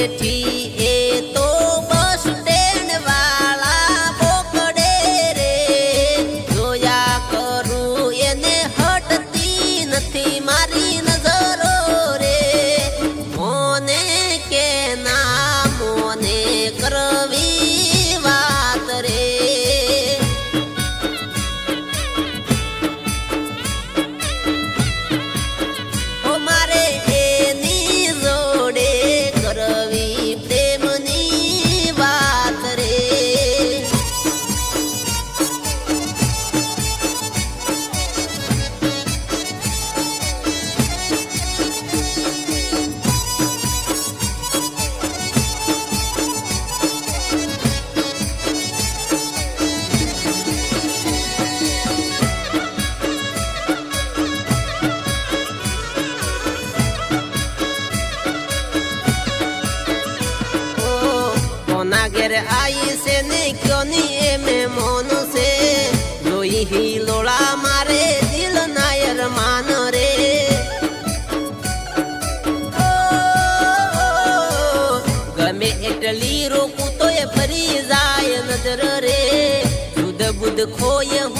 city. આઈ છે ને કયો ની એ મેં મોન છે જોઈ હિલોળા મારે દિલ નાયર માન રે ગમે એટલી રોકું તો એ ફરી જાય નજર રે દૂધ બુધ ખોય હું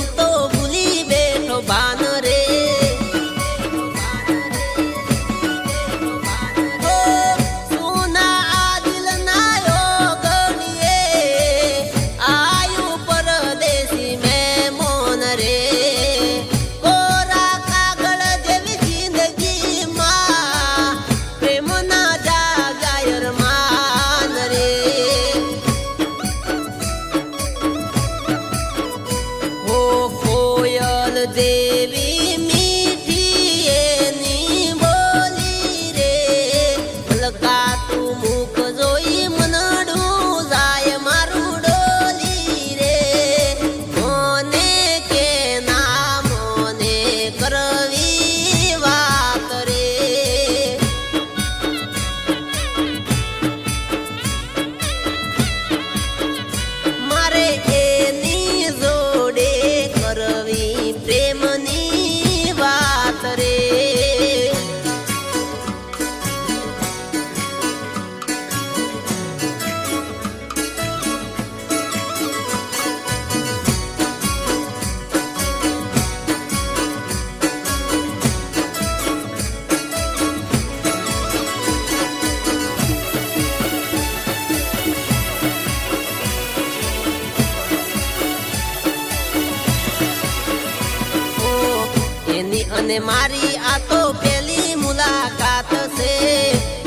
એની અને મારી આ તો પેલી મુલાકાત છે.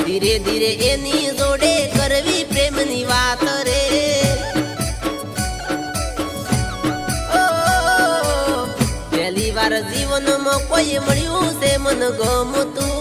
ધીરે ધીરે એની જોડે કરવી પ્રેમની વાત રે. પહેલી વાર જીવનમાં કોઈ મળ્યું છે મન ગમતું.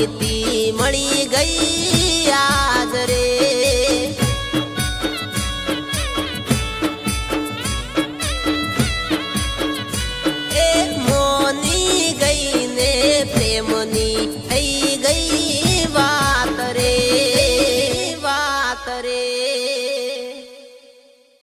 ஈத்தி